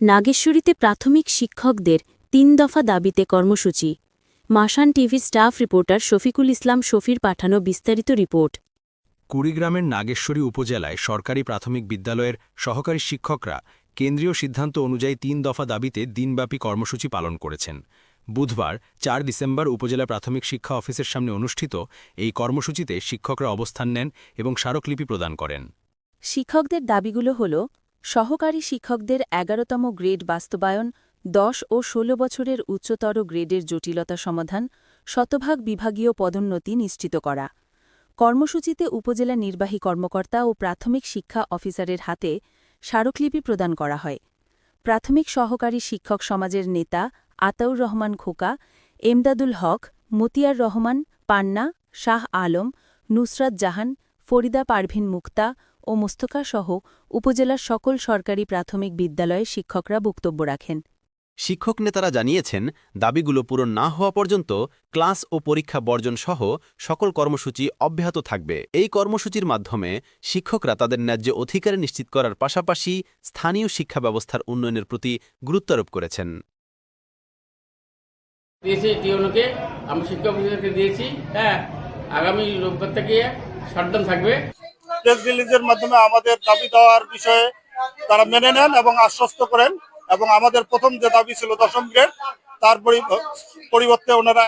নাগেশ্বরীতে প্রাথমিক শিক্ষকদের তিন দফা দাবিতে কর্মসূচি। মাসান টিভির স্টাফ রিপোর্টার শফিকুল ইসলাম শফির পাঠানো বিস্তারিত রিপোর্ট। কুড়িগ্রামের নাগেশ্বরী উপজেলায় সরকারি প্রাথমিক বিদ্যালয়ের সহকারী শিক্ষকরা কেন্দ্রীয় সিদ্ধান্ত অনুযায়ী তিন দফা দাবিতে দিনব্যাপী কর্মসূচি পালন করেছেন। বুধবার চার ডিসেম্বর উপজেলা প্রাথমিক শিক্ষা অফিসের সামনে অনুষ্ঠিত এই কর্মসূচিতে শিক্ষকরা অবস্থান নেন এবং স্মারকলিপি প্রদান করেন। শিক্ষকদের দাবিগুলো হল সহকারী শিক্ষকদের এগারোতম গ্রেড বাস্তবায়ন, দশ ও ১৬ বছরের উচ্চতর গ্রেডের জটিলতা সমাধান, শতভাগ বিভাগীয় পদোন্নতি নিশ্চিত করা। কর্মসূচিতে উপজেলা নির্বাহী কর্মকর্তা ও প্রাথমিক শিক্ষা অফিসারের হাতে স্মারকলিপি প্রদান করা হয়। প্রাথমিক সহকারী শিক্ষক সমাজের নেতা আতাউর রহমান খোকা, এমদাদুল হক, মতিয়ার রহমান, পান্না, শাহ আলম, নুসরাত জাহান ফরিদা পারভিন মুক্তা ও মোস্তফা সহ উপজেলার সকল সরকারি প্রাথমিক বিদ্যালয়ে শিক্ষকরা বক্তব্য রাখেন। শিক্ষক নেতারা জানিয়েছেন দাবিগুলো পূরণ না হওয়া পর্যন্ত ক্লাস ও পরীক্ষা বর্জন সহ সকল কর্মসূচি অব্যাহত থাকবে। এই কর্মসূচির মাধ্যমে শিক্ষকরা তাদের ন্যায্য অধিকার নিশ্চিত করার পাশাপাশি স্থানীয় শিক্ষা ব্যবস্থার উন্নয়নের প্রতি গুরুত্বারোপ করেছেন। দিয়েছি টিওনোকে আমি শিক্ষক দিয়েছি হ্যাঁ আগামী রোববার থেকে শাটডাউন থাকবে। প্রেস রিলিজের মাধ্যমে আমাদের দাবি দেওয়ার বিষয়ে তারা মেনে নেন এবং আশ্বস্ত করেন এবং আমাদের প্রথম যে দাবি ছিল দশম গ্রেড, তার পরি- পরিবর্তে ওনারা